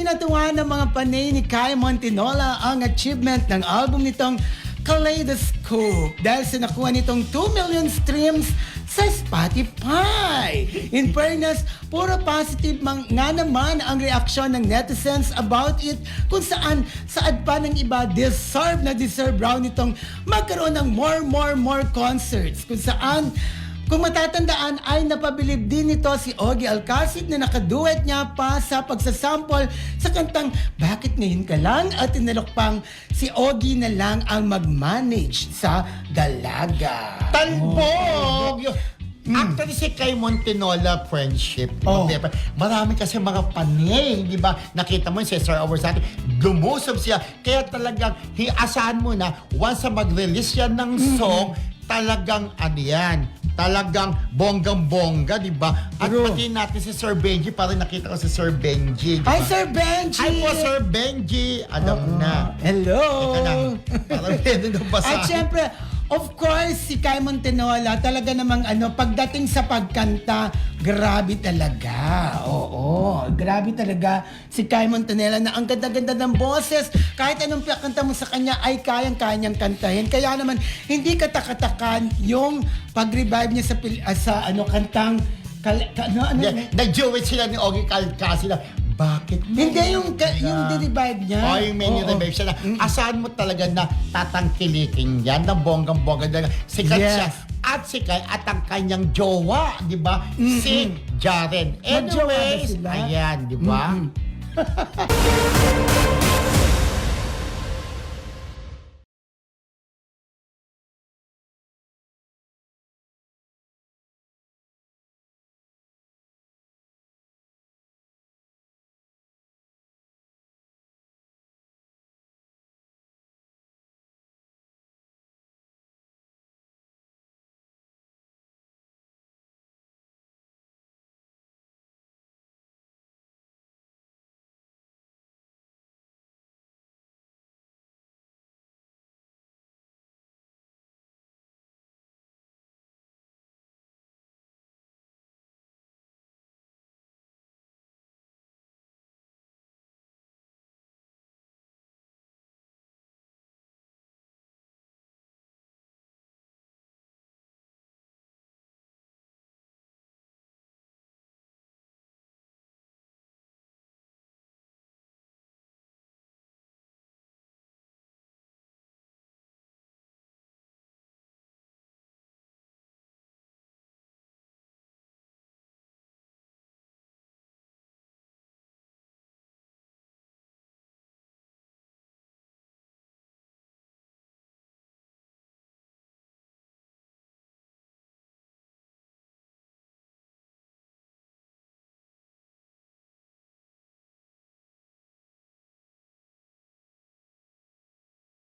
kinatuwa ng mga panay ni Kai Montinola ang achievement ng album nitong Kaleidoscope dahil sa nakuha nitong 2 million streams sa Spotify. In fairness, puro positive mang, nga naman ang reaksyon ng netizens about it kung saan saad pa ng iba deserve na deserve raw nitong magkaroon ng more, more, more concerts kung saan kung matatandaan ay napabilib din nito si Ogie Alcacid na nakaduet niya pa sa pagsasample sa kantang Bakit Ngayon Ka Lang at tinalok pang si Ogie na lang ang mag-manage sa Dalaga. Talbog! Yung- Actually, si Kay Montinola friendship. Oh. Marami kasi mga panay, di ba? Nakita mo yung Cesar Awards natin, lumusob siya. Kaya talagang, hiasahan mo na, once na mag-release yan ng song, talagang ano yan, talagang bonggang-bongga, di ba? At True. pati natin si Sir Benji, parang nakita ko si Sir Benji. di ba? Hi, Sir Benji! Hi po, Sir Benji! Alam na. Hello! Teka lang, parang pwede na basahin. At syempre, of course, si Kai Montenola, talaga namang ano, pagdating sa pagkanta, grabe talaga. Oo, grabe talaga si Kai Montenola na ang ganda-ganda ng boses. Kahit anong kanta mo sa kanya ay kayang-kanyang kantahin. Kaya naman, hindi katakatakan yung pag-revive niya sa, ah, sa ano, kantang Kal- ka- ano, ano, Yeah, Nag-duet sila ni Ogie Calcasi na, bakit mo? Hindi yung, ka- yung revive niya. Oh, yung mini Oo. revive siya na. Asahan mo talaga na tatangkilikin yan na bonggang-bongga na sikat Yes. siya. At si Kai at ang kanyang jowa, di ba? Si Jaren. Magjowa Anyways, sila? ayan, di ba?